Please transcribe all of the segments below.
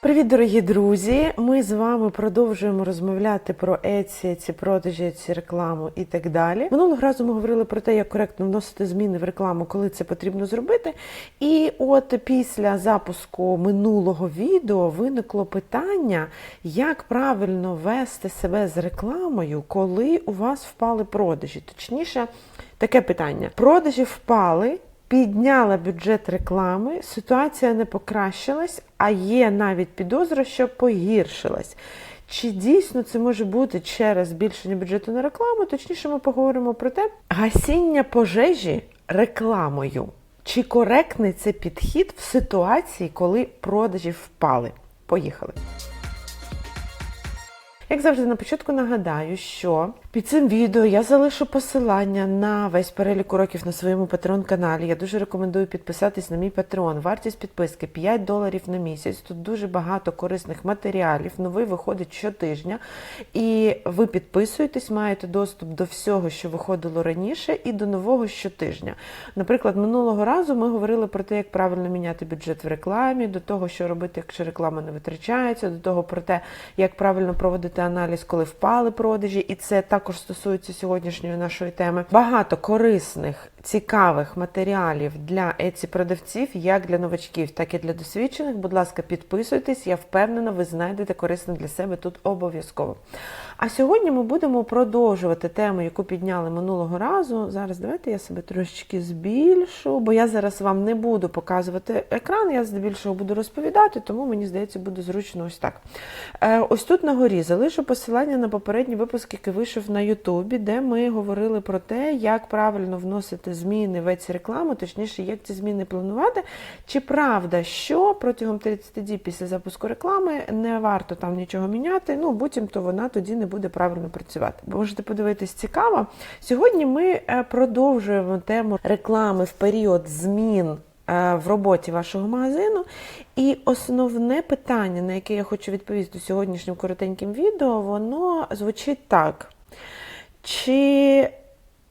Привіт, дорогі друзі! Ми з вами продовжуємо розмовляти про Etsy, ці продажі, Etsy рекламу і так далі. Минулого разу ми говорили про те, як коректно вносити зміни в рекламу, коли це потрібно зробити. І от після запуску минулого відео виникло питання, як правильно вести себе з рекламою, коли у вас впали продажі. Точніше, таке питання: продажі впали. Підняла бюджет реклами, ситуація не покращилась, а є навіть підозра, що погіршилась. Чи дійсно це може бути через збільшення бюджету на рекламу? Точніше, ми поговоримо про те, гасіння пожежі рекламою. Чи коректний це підхід в ситуації, коли продажі впали? Поїхали. Як завжди, на початку нагадаю, що під цим відео я залишу посилання на весь перелік уроків на своєму Patreon-каналі. Я дуже рекомендую підписатись на мій Patreon. Вартість підписки 5 доларів на місяць. Тут дуже багато корисних матеріалів. Новий виходить щотижня. І ви підписуєтесь, маєте доступ до всього, що виходило раніше, і до нового щотижня. Наприклад, минулого разу ми говорили про те, як правильно міняти бюджет в рекламі, до того, що робити, якщо реклама не витрачається, до того про те, як правильно проводити аналіз, коли впали продажі, і це також стосується сьогоднішньої нашої теми. Багато корисних, цікавих матеріалів для еці продавців, як для новачків, так і для досвідчених. Будь ласка, підписуйтесь, я впевнена, ви знайдете корисне для себе тут обов'язково. А сьогодні ми будемо продовжувати тему, яку підняли минулого разу. Зараз давайте я себе трошечки збільшу, бо я зараз вам не буду показувати екран, я здебільшого буду розповідати, тому мені здається, буде зручно ось так. Е, Ось тут на горі залишу посилання на попередній випуск, який вийшов на Ютубі, де ми говорили про те, як правильно вносити зміни в ці рекламу, точніше, як ці зміни планувати. Чи правда, що протягом 30 діб після запуску реклами не варто там нічого міняти, ну буцімто вона тоді не буде правильно працювати. Можете подивитись цікаво. Сьогодні ми е, продовжуємо тему реклами в період змін е, в роботі вашого магазину. І основне питання, на яке я хочу відповісти сьогоднішнім коротеньким відео, воно звучить так. Чи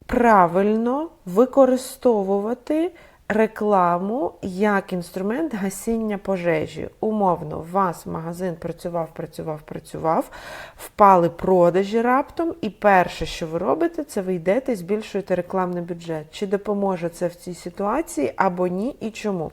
правильно використовувати рекламу як інструмент гасіння пожежі? Умовно, у вас магазин працював, працював, працював, впали продажі раптом, і перше, що ви робите, це ви йдете і збільшуєте рекламний бюджет. Чи допоможе це в цій ситуації або ні, і чому?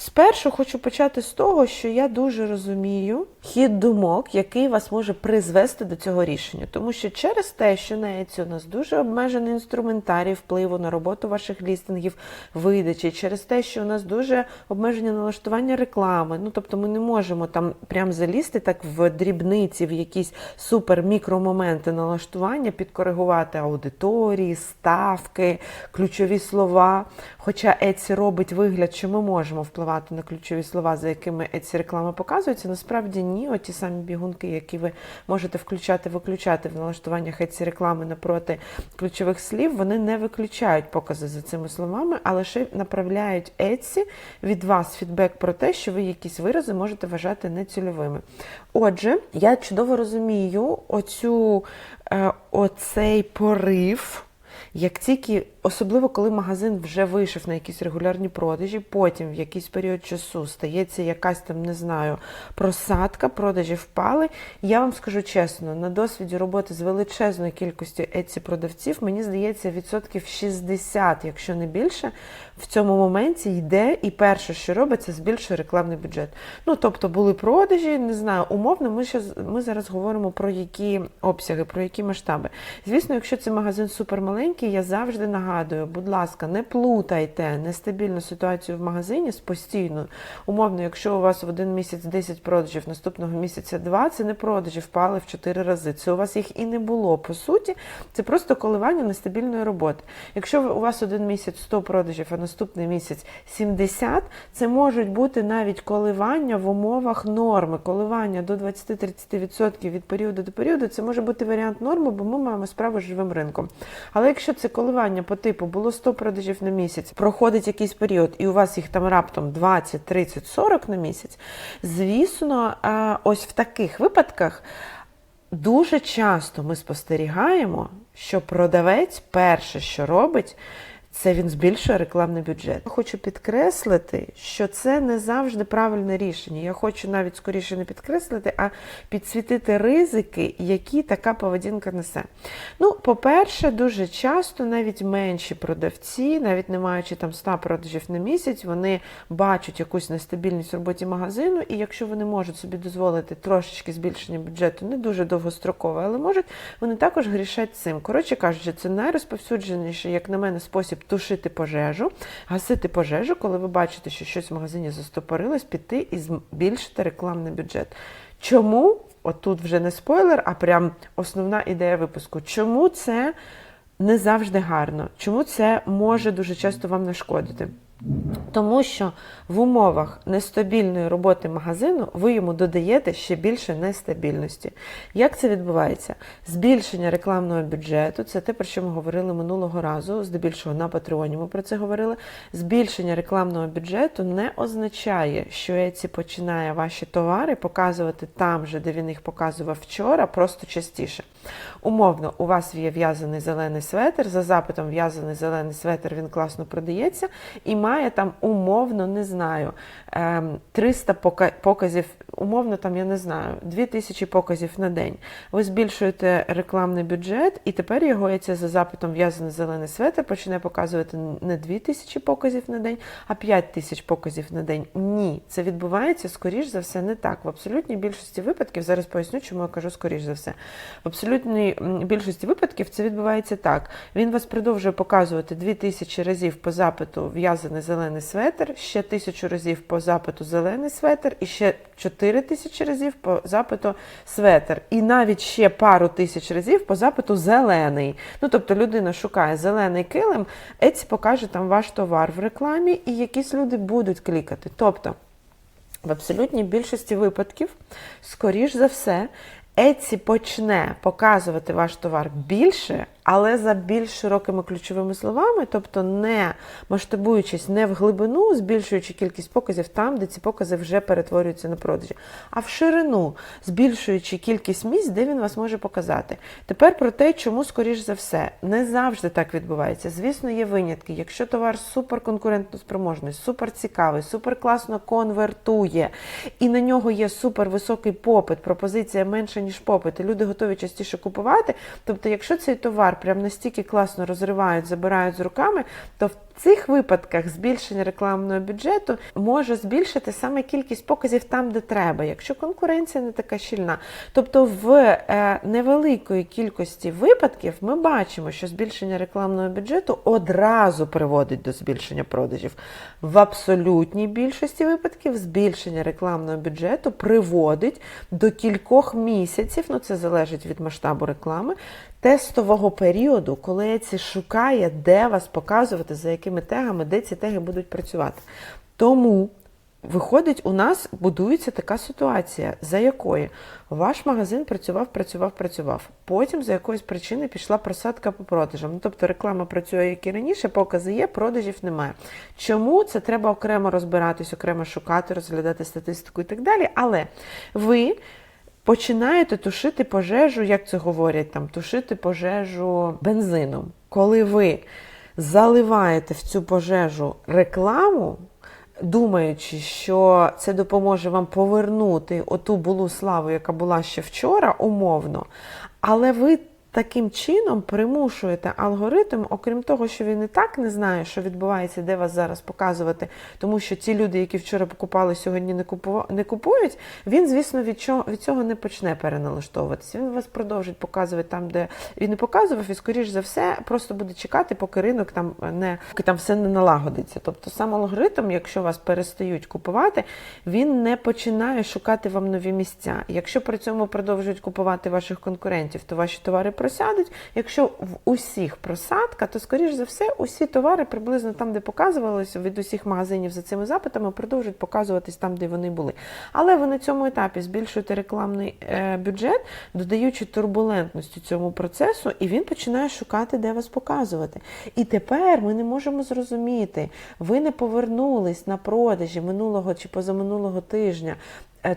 Спершу хочу почати з того, що я дуже розумію хід думок, який вас може призвести до цього рішення. Тому що через те, що на Etsy у нас дуже обмежений інструментарій впливу на роботу ваших лістингів, видачі, через те, що у нас дуже обмежені налаштування реклами. Ну тобто ми не можемо там прям залізти так в дрібниці, в якісь супер-мікромоменти налаштування, підкоригувати аудиторії, ставки, ключові слова. Хоча Etsy робить вигляд, що ми можемо впливати на ключові слова, за якими Etsy реклама показується, насправді ні. Оті самі бігунки, які ви можете включати-виключати в налаштуваннях Etsy реклами напроти ключових слів, вони не виключають покази за цими словами, а лише направляють Etsy від вас фідбек про те, що ви якісь вирази можете вважати нецільовими. Отже, я чудово розумію оцю, е, оцей порив. Як тільки, особливо коли магазин вже вийшов на якісь регулярні продажі, потім в якийсь період часу стається якась там, не знаю, просадка, продажі впали. Я вам скажу чесно, на досвіді роботи з величезною кількістю еці продавців, мені здається, відсотків 60, якщо не більше, в цьому моменті йде і перше, що робить, це збільшує рекламний бюджет. Ну, тобто були продажі, не знаю, умовно, ми, ще, ми зараз говоримо про які обсяги, про які масштаби. Звісно, якщо це магазин супермаленький, я завжди нагадую, будь ласка, не плутайте нестабільну ситуацію в магазині з постійною. Умовно, якщо у вас в один місяць 10 продажів, наступного місяця 2, це не продажі впали в 4 рази. Це у вас їх і не було. По суті, це просто коливання нестабільної роботи. Якщо у вас один місяць 100 продажів, а наступний місяць 70, це можуть бути навіть коливання в умовах норми. Коливання до 20-30% від періоду до періоду, це може бути варіант норми, бо ми маємо справу з живим ринком. Але якщо це коливання по типу було 100 продажів на місяць, проходить якийсь період, і у вас їх там раптом 20, 30, 40 на місяць, звісно, ось в таких випадках дуже часто ми спостерігаємо, що продавець перше, що робить, це він збільшує рекламний бюджет. Хочу підкреслити, що це не завжди правильне рішення. Я хочу навіть скоріше не підкреслити, а підсвітити ризики, які така поведінка несе. Ну, по-перше, дуже часто навіть менші продавці, навіть не маючи там 100 продажів на місяць, вони бачать якусь нестабільність в роботі магазину, і якщо вони можуть собі дозволити трошечки збільшення бюджету, не дуже довгострокове, але можуть, вони також грішать цим. Коротше кажучи, це найрозповсюдженіший, як на мене, спосіб тушити пожежу, гасити пожежу, коли ви бачите, що щось в магазині застопорилось, піти і збільшити рекламний бюджет. Чому? Отут вже не спойлер, а прям основна ідея випуску. Чому це не завжди гарно? Чому це може дуже часто вам нашкодити? Тому що в умовах нестабільної роботи магазину ви йому додаєте ще більше нестабільності. Як це відбувається? Збільшення рекламного бюджету це те, про що ми говорили минулого разу, здебільшого на Патреоні ми про це говорили. Збільшення рекламного бюджету не означає, що Еці починає ваші товари показувати там же, де він їх показував вчора, просто частіше. Умовно, у вас є в'язаний зелений светр, за запитом в'язаний зелений светр, він класно продається і має там умовно, не знаю, ем, 300 показів, умовно, там, я не знаю, 2000 показів на день. Ви збільшуєте рекламний бюджет, і тепер його яйця за запитом в'язаний зелений светр почне показувати не 2000 показів на день, а 5000 показів на день. Ні, це відбувається, скоріш за все, не так. В абсолютній більшості випадків, зараз поясню, чому я кажу скоріш за все. В абсолютній більшості випадків це відбувається так. Він вас продовжує показувати 2000 разів по запиту в'язаний зелений светр, ще тисячу разів по запиту зелений светр, і ще 4 тисячі разів по запиту светр. І навіть ще пару тисяч разів по запиту зелений. Ну тобто людина шукає зелений килим, Еці покаже там ваш товар в рекламі, і якісь люди будуть клікати. Тобто. В абсолютній більшості випадків, скоріш за все, Etsy почне показувати ваш товар більше, але за більш широкими ключовими словами, тобто не масштабуючись не в глибину, збільшуючи кількість показів там, де ці покази вже перетворюються на продажі, а в ширину, збільшуючи кількість місць, де він вас може показати. Тепер про те, чому, скоріш за все, не завжди так відбувається. Звісно, є винятки. Якщо товар суперконкурентно спроможний, супер цікавий, супер класно конвертує, і на нього є супер високий попит, пропозиція менша, ніж попит, і люди готові частіше купувати. Тобто, якщо цей товар прям настільки класно розривають, забирають з руками, то в цих випадках збільшення рекламного бюджету може збільшити саме кількість показів там, де треба, якщо конкуренція не така щільна. Тобто в е, невеликої кількості випадків ми бачимо, що збільшення рекламного бюджету одразу приводить до збільшення продажів. В абсолютній більшості випадків збільшення рекламного бюджету приводить до кількох місяців, ну це залежить від масштабу реклами, тестового періоду, коли Etsy шукає, де вас показувати, за якими тегами, де ці теги будуть працювати. Тому виходить, у нас будується така ситуація, за якої ваш магазин працював, працював, працював. Потім за якоїсь причини пішла просадка по продажам. Ну, тобто реклама працює як і раніше, покази є, продажів немає. Чому це треба окремо розбиратись, окремо шукати, розглядати статистику і так далі. Але ви починаєте тушити пожежу, як це говорять, там, тушити пожежу бензином. Коли ви заливаєте в цю пожежу рекламу, думаючи, що це допоможе вам повернути оту булу славу, яка була ще вчора, умовно, але ви таким чином примушуєте алгоритм, окрім того, що він і так не знає, що відбувається, де вас зараз показувати, тому що ті люди, які вчора покупали, сьогодні не купу- не купують, він, звісно, від цього, від цього не почне переналаштовуватися. Він вас продовжить показувати там, де він не показував, і, скоріш за все, просто буде чекати, поки ринок там не поки там все не налагодиться. Тобто сам алгоритм, якщо вас перестають купувати, він не починає шукати вам нові місця. Якщо при цьому продовжують купувати ваших конкурентів, то ваші товари просядуть. Якщо в усіх просадка, то скоріш за все усі товари приблизно там, де показувалися від усіх магазинів за цими запитами, продовжують показуватись там, де вони були. Але ви на цьому етапі збільшуєте рекламний е, бюджет, додаючи турбулентності цьому процесу, і він починає шукати, де вас показувати. І тепер ми не можемо зрозуміти, ви не повернулись на продажі минулого чи позаминулого тижня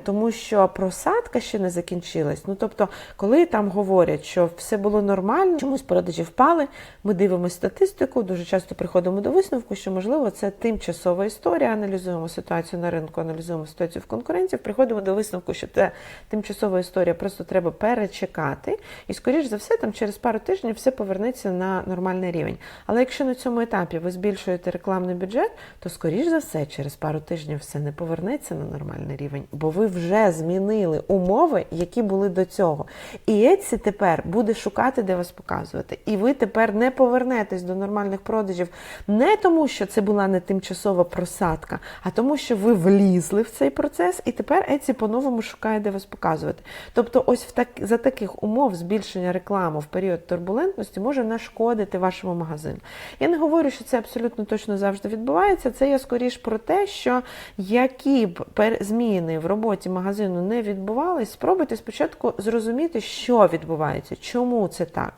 Тому що просадка ще не закінчилась. Ну тобто, коли там говорять, що все було нормально, чомусь продажі впали, ми дивимося статистику, дуже часто приходимо до висновку, що можливо це тимчасова історія. Аналізуємо ситуацію на ринку, аналізуємо ситуацію в конкуренції, приходимо до висновку, що це тимчасова історія, просто треба перечекати. І, скоріш за все, там через пару тижнів все повернеться на нормальний рівень. Але якщо на цьому етапі ви збільшуєте рекламний бюджет, то скоріш за все, через пару тижнів все не повернеться на нормальний рівень, бо ви вже змінили умови, які були до цього. І Etsy тепер буде шукати, де вас показувати. І ви тепер не повернетесь до нормальних продажів не тому, що це була не тимчасова просадка, а тому, що ви влізли в цей процес, і тепер Etsy по-новому шукає, де вас показувати. Тобто, ось в так, за таких умов збільшення реклами в період турбулентності може нашкодити вашому магазину. Я не говорю, що це абсолютно точно завжди відбувається. Це я скоріш про те, що які б зміни в роботі магазину не відбувались, спробуйте спочатку зрозуміти, що відбувається, чому це так.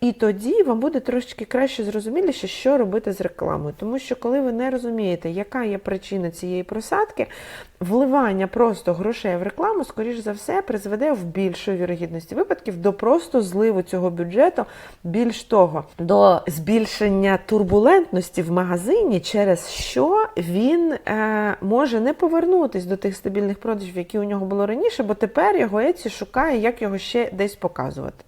І тоді вам буде трошечки краще зрозуміліше, що робити з рекламою. Тому що коли ви не розумієте, яка є причина цієї просадки, вливання просто грошей в рекламу, скоріш за все, призведе в більшої вірогідності випадків до просто зливу цього бюджету. Більш того, до збільшення турбулентності в магазині, через що він е, може не повернутись до тих стабільних продажів, які у нього було раніше, бо тепер його Еці шукає, як його ще десь показувати.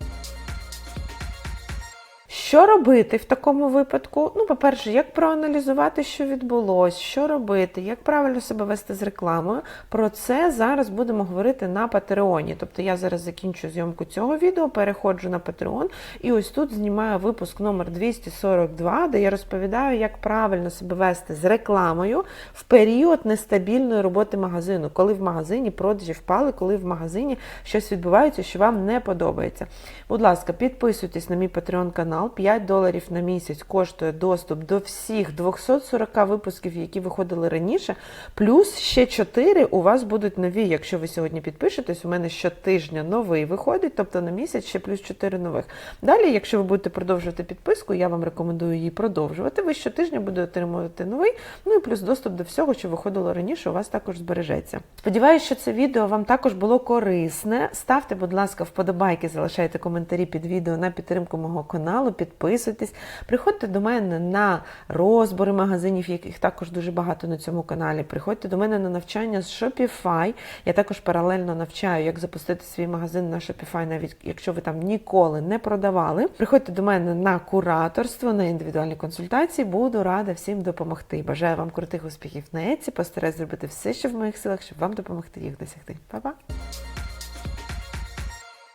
Що робити в такому випадку? Ну, по-перше, як проаналізувати, що відбулося, що робити, як правильно себе вести з рекламою. Про це зараз будемо говорити на Патреоні. Тобто я зараз закінчу зйомку цього відео, переходжу на Patreon і ось тут знімаю випуск номер 242, де я розповідаю, як правильно себе вести з рекламою в період нестабільної роботи магазину, коли в магазині продажі впали, коли в магазині щось відбувається, що вам не подобається. Будь ласка, підписуйтесь на мій Patreon канал. 5 доларів на місяць коштує доступ до всіх 240 випусків, які виходили раніше. Плюс ще 4 у вас будуть нові. Якщо ви сьогодні підпишетесь, у мене щотижня новий виходить, тобто на місяць ще плюс 4 нових. Далі, якщо ви будете продовжувати підписку, я вам рекомендую її продовжувати. Ви щотижня будете отримувати новий, ну і плюс доступ до всього, що виходило раніше, у вас також збережеться. Сподіваюсь, що це відео вам також було корисне. Ставте, будь ласка, вподобайки, залишайте коментарі під відео на підтримку мого каналу, підписуйтесь, приходьте до мене на розбори магазинів, яких також дуже багато на цьому каналі. Приходьте до мене на навчання з Shopify. Я також паралельно навчаю, як запустити свій магазин на Shopify, навіть якщо ви там ніколи не продавали. Приходьте до мене на кураторство, на індивідуальні консультації. Буду рада всім допомогти. Бажаю вам крутих успіхів на Еці. Постараюсь зробити все, що в моїх силах, щоб вам допомогти їх досягти. Па-па!